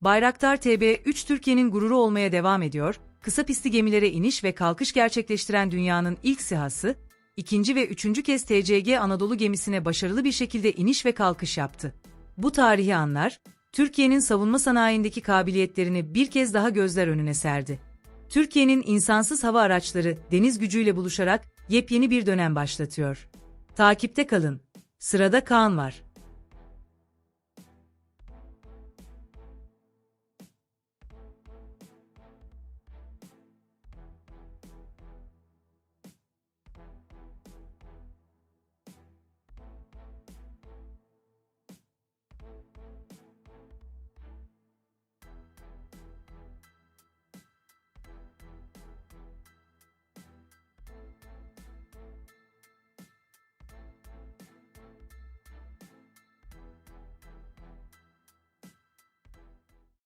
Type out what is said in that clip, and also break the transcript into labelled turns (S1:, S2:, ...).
S1: Bayraktar TB3 Türkiye'nin gururu olmaya devam ediyor, kısa pistli gemilere iniş ve kalkış gerçekleştiren dünyanın ilk sihası, ikinci ve üçüncü kez TCG Anadolu gemisine başarılı bir şekilde iniş ve kalkış yaptı. Bu tarihi anlar, Türkiye'nin savunma sanayindeki kabiliyetlerini bir kez daha gözler önüne serdi. Türkiye'nin insansız hava araçları deniz gücüyle buluşarak yepyeni bir dönem başlatıyor. Takipte kalın. Sırada Kaan var.